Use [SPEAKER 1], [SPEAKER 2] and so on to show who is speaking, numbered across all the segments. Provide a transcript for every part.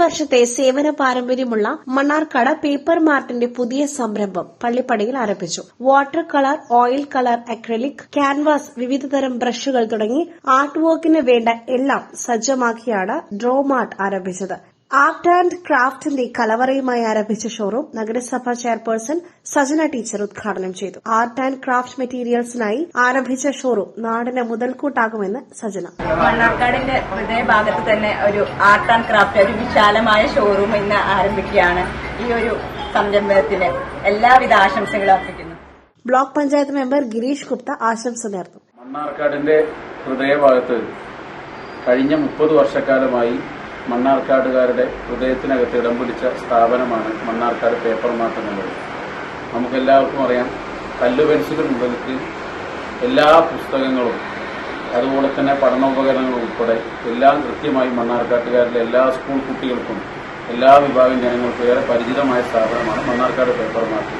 [SPEAKER 1] വർഷത്തെ സേവന പാരമ്പര്യമുള്ള മണ്ണാർക്കാട് പേപ്പർ മാർട്ടിന്റെ പുതിയ സംരംഭം പള്ളിപ്പടിയിൽ ആരംഭിച്ചു. Water colour oil colour acrylic canvas വിവിധതരം ബ്രഷുകൾ തുടങ്ങി ആർട്ട് വർക്കിന് വേണ്ട എല്ലാം സജ്ജമാക്കിയാണ് ഡ്രോ മാർട്ട് ആരംഭിച്ചത്. ആർട്ട് ആൻഡ് ക്രാഫ്റ്റിന്റെ കലവറയുമായി ആരംഭിച്ച ഷോറൂം നഗരസഭാ ചെയർപേഴ്സൺ സജന ടീച്ചർ ഉദ്ഘാടനം ചെയ്തു. ആർട്ട് ആൻഡ് ക്രാഫ്റ്റ് മെറ്റീരിയൽസിനായി ആരംഭിച്ച ഷോറൂം നാടിന് മുതൽക്കൂട്ടാകുമെന്ന് സജന.
[SPEAKER 2] മണ്ണാർക്കാടിന്റെ ഹൃദയഭാഗത്ത് തന്നെ ഒരു ആർട്ട് ആൻഡ് ക്രാഫ്റ്റ് ഒരു വിശാലമായ ഷോറൂം ഇന്ന് ആരംഭിക്കുകയാണ്. ഈ ഒരു സംരംഭത്തിന് എല്ലാവിധ ആശംസകളും അർപ്പിക്കുന്നു.
[SPEAKER 1] ബ്ലോക്ക് പഞ്ചായത്ത് മെമ്പർ ഗിരീഷ് ഗുപ്ത ആശംസ നേർന്നു.
[SPEAKER 3] മണ്ണാർക്കാടിന്റെ ഹൃദയഭാഗത്ത് കഴിഞ്ഞ മുപ്പത് വർഷക്കാലമായി മണ്ണാർക്കാടുകാരുടെ ഹൃദയത്തിനകത്ത് ഇടം പിടിച്ച സ്ഥാപനമാണ് മണ്ണാർക്കാട് പേപ്പർ മാർട്ട് എന്നുള്ളത് നമുക്കെല്ലാവർക്കും അറിയാം കല്ലു പെൻസിൽ മുതൽക്ക് എല്ലാ പുസ്തകങ്ങളും അതുപോലെ തന്നെ പഠനോപകരണങ്ങളും ഉൾപ്പെടെ എല്ലാം കൃത്യമായി മണ്ണാർക്കാട്ടുകാരിലെ എല്ലാ സ്കൂൾ കുട്ടികൾക്കും എല്ലാ വിഭാഗം ജനങ്ങൾക്കും ഏറെ പരിചിതമായ സ്ഥാപനമാണ് മണ്ണാർക്കാട് പേപ്പർ മാർട്ട്.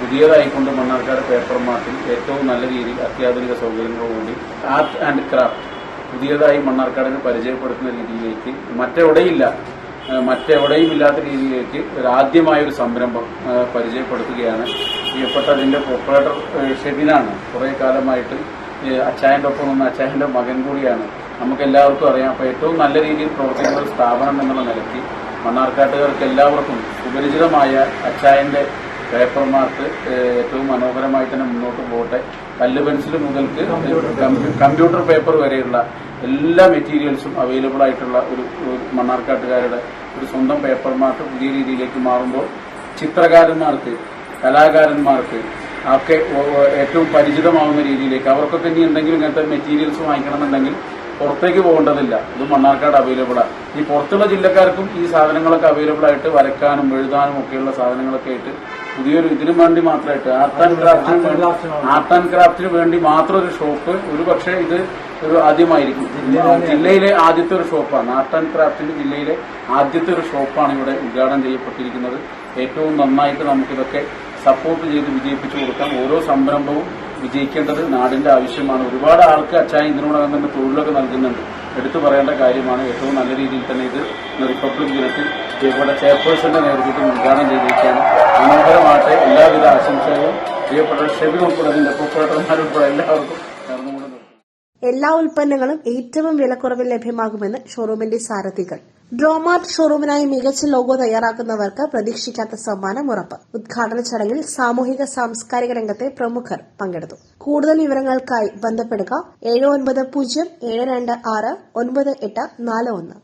[SPEAKER 3] പുതിയതായിക്കൊണ്ട് മണ്ണാർക്കാട് പേപ്പർ മാർട്ടിൽ ഏറ്റവും നല്ല രീതിയിൽ അത്യാധുനിക സൗകര്യങ്ങളോടുകൂടി ആർട്ട് ആൻഡ് ക്രാഫ്റ്റ് പുതിയതായി മണ്ണാർക്കാടിനെ പരിചയപ്പെടുത്തുന്ന രീതിയിലേക്ക് മറ്റെവിടെയില്ല മറ്റെവിടെയും ഇല്ലാത്ത രീതിയിലേക്ക് ഒരാദ്യമായ ഒരു സംരംഭം പരിചയപ്പെടുത്തുകയാണ് പ്രിയപ്പെട്ട അതിന്റെ പ്രൊപ്പറേറ്റർ ഷെബിനാണ്. കുറേ കാലമായിട്ട് അച്ചായന്റെ ഒപ്പം നിന്ന് അച്ചായന്റെ മകൻ കൂടിയാണ്. നമുക്ക് എല്ലാവർക്കും അറിയാം അപ്പൊ ഏറ്റവും നല്ല രീതിയിൽ പ്രവർത്തിക്കുന്ന ഒരു സ്ഥാപനം എന്നുള്ള നിലയ്ക്ക് മണ്ണാർക്കാട്ടുകാർക്ക് എല്ലാവർക്കും സുപരിചിതമായ അച്ചായന്റെ പേപ്പർ മാർക്ക് ഏറ്റവും മനോഹരമായി തന്നെ മുന്നോട്ട് പോകട്ടെ. കല്ല് പെൻസിൽ മുതൽക്ക് കമ്പ്യൂട്ടർ പേപ്പർ. വരെയുള്ള എല്ലാ മെറ്റീരിയൽസും അവൈലബിൾ ആയിട്ടുള്ള ഒരു മണ്ണാർക്കാട്ടുകാരുടെ ഒരു സ്വന്തം പേപ്പർ മാർക്ക് പുതിയ രീതിയിലേക്ക് മാറുമ്പോൾ ചിത്രകാരന്മാർക്ക് കലാകാരന്മാർക്ക് ഒക്കെ ഏറ്റവും പരിചിതമാവുന്ന രീതിയിലേക്ക് അവർക്കൊക്കെ ഇനി എന്തെങ്കിലും ഇങ്ങനത്തെ മെറ്റീരിയൽസ് വാങ്ങിക്കണമെന്നുണ്ടെങ്കിൽ പുറത്തേക്ക് പോകേണ്ടതില്ല. ഇത് മണ്ണാർക്കാട് അവൈലബിൾ ആണ് ഈ പുറത്തുള്ള ജില്ലക്കാർക്കും ഈ സാധനങ്ങളൊക്കെ അവൈലബിൾ ആയിട്ട് വരക്കാനും എഴുതാനും ഒക്കെയുള്ള സാധനങ്ങളൊക്കെ ആയിട്ട് പുതിയൊരു ഇതിനു വേണ്ടി മാത്രമായിട്ട് ആർട്ട് ആൻഡ് ക്രാഫ്റ്റിന് ആർട്ട് ആൻഡ് ക്രാഫ്റ്റിന് വേണ്ടി മാത്രം ഒരു ഷോപ്പ് ഒരു പക്ഷേ ഇത് ഒരു ആദ്യമായിരിക്കും. ജില്ലയിലെ ആദ്യത്തെ ഒരു ഷോപ്പാണ്. ആർട്ട് ആൻഡ് ക്രാഫ്റ്റിന്റെ ജില്ലയിലെ ആദ്യത്തെ ഒരു ഷോപ്പാണ് ഇവിടെ ഉദ്ഘാടനം ചെയ്യപ്പെട്ടിരിക്കുന്നത്. ഏറ്റവും നന്നായിട്ട് നമുക്കിതൊക്കെ സപ്പോർട്ട് ചെയ്ത് വിജയിപ്പിച്ചു കൊടുക്കാം ഓരോ സംരംഭവും വിജയിക്കേണ്ടത് നാടിന്റെ ആവശ്യമാണ്. ഒരുപാട് ആൾക്ക് അച്ചായ ഇതിനോടകം തന്നെ തൊഴിലൊക്കെ നൽകുന്നുണ്ട്. എടുത്തു പറയേണ്ട കാര്യമാണ്. ഏറ്റവും നല്ല രീതിയിൽ തന്നെ ഇത് റിപ്പബ്ലിക് ദിനത്തിൽ ഇവിടെ ചെയർപേഴ്സന്റെ നേതൃത്വത്തിൽ ഉദ്ഘാടനം ചെയ്തിരിക്കുകയാണ്. മനോഹരമായിട്ട് എല്ലാവിധ ആശംസകളും. പ്രിയപ്പെട്ട ഷെബി ഉൾപ്പെടെ ഇതിന്റെ ഓപ്പറേറ്റർമാരുൾപ്പെടെ എല്ലാവർക്കും.
[SPEAKER 1] എല്ലാ ഉൽപ്പന്നങ്ങളും ഏറ്റവും വിലക്കുറവിൽ ലഭ്യമാകുമെന്ന് ഷോറൂമിന്റെ സാരഥികൾ. ഡ്രോമാർട്ട് ഷോറൂമിനായി മികച്ച ലോഗോ തയ്യാറാക്കുന്നവർക്ക് പ്രതീക്ഷിക്കാത്ത സമ്മാനം ഉറപ്പ്. ഉദ്ഘാടന ചടങ്ങിൽ സാമൂഹിക സാംസ്കാരിക രംഗത്തെ പ്രമുഖർ പങ്കെടുത്തു. കൂടുതൽ വിവരങ്ങൾക്കായി ബന്ധപ്പെടുക ഏഴ് ഒൻപത് പൂജ്യം ഏഴ് രണ്ട് ആറ് ഒൻപത് എട്ട് നാല് ഒന്ന്.